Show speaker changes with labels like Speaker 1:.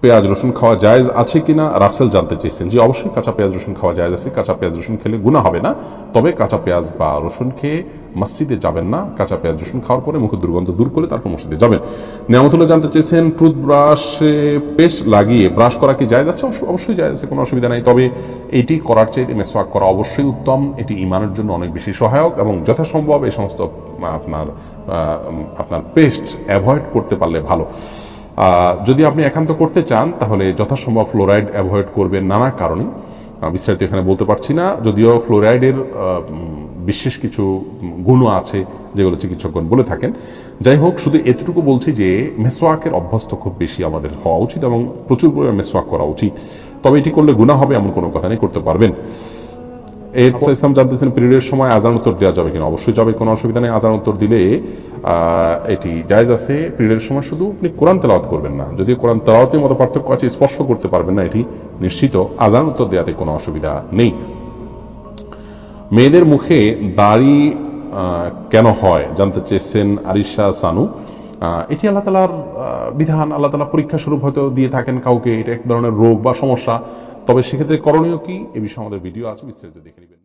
Speaker 1: পেঁয়াজ, রসুন খাওয়া জায়েজ আছে কিনা রাসেল জানতে চেয়েছেন। যে অবশ্যই কাঁচা পেঁয়াজ, রসুন খাওয়া জায়েজ আছে। কাঁচা পেঁয়াজ, রসুন খেলে গুণা হবে না। তবে কাঁচা পেঁয়াজ বা রসুন খেয়ে মসজিদে যাবেন না। কাঁচা পেঁয়াজ, রসুন খাওয়ার পরে মুখের দুর্গন্ধ দূর করে তারপর মসজিদে যাবেন। নিয়ামতুল্লাহ জানতে চেয়েছেন, টুথব্রাশে পেস্ট লাগিয়ে ব্রাশ করা কি জায়েজ আছে? অবশ্য- অবশ্যই জায়েজ আছে, কোনো অসুবিধা নাই। তবে এটি করার চাইতে মেসওয়াক করা অবশ্যই উত্তম। এটি ইমানের জন্য অনেক বেশি সহায়ক এবং যথাসম্ভব এই সমস্ত আপনার আপনার পেস্ট অ্যাভয়েড করতে পারলে ভালো। যদি আপনি একান্ত করতে চান, তাহলে যথাসম্ভব ফ্লোরাইড অ্যাভয়েড করবেন নানা কারণে। বিস্তারিত এখানে বলতে পারছি না। যদিও ফ্লোরাইডের বিশেষ কিছু গুণ আছে যেগুলো চিকিৎসকগণ বলে থাকেন। যাই হোক, শুধু এতটুকু বলছি যে, মেসোয়াকের অভ্যস্ত খুব বেশি আমাদের হওয়া উচিত এবং প্রচুর পরিমাণে মেসোয়াক করা উচিত। তবে এটি করলে গুণা হবে এমন কোনো কথা নেই, করতে পারবেন। এরপর ইসলাম জানতেছেন পিরিয়ডের সময় আজান উত্তর দেওয়া যাবে কিনা? অবশ্যই যাবে, কোনো অসুবিধা নেই। আজান উত্তর দিলে এটি জায়েজ আছে। পিরিয়ডের সময় শুধু আপনি কোরআন তেলাওয়াত করবেন না। যদিও কোরআন তেলাওয়াতের মতো পার্থক্য আছে স্পর্শ করতে পারবেন না এটি নিশ্চিত। আজান উত্তর দেওয়াতে কোনো অসুবিধা নেই। মেয়েদের মুখে দাড়ি কেন হয় জানতে চেয়েছেন আরিশা সানু। এটি আল্লাহ তালার বিধান। আল্লাহ তালা পরীক্ষা স্বরূপ হয়তো দিয়ে থাকেন কাউকে। এটা এক ধরনের রোগ বা সমস্যা। তবে সেক্ষেত্রে করণীয় কি? এ বিষয়ে আমাদের ভিডিও আছে বিস্তারিত দেখে নেবেন।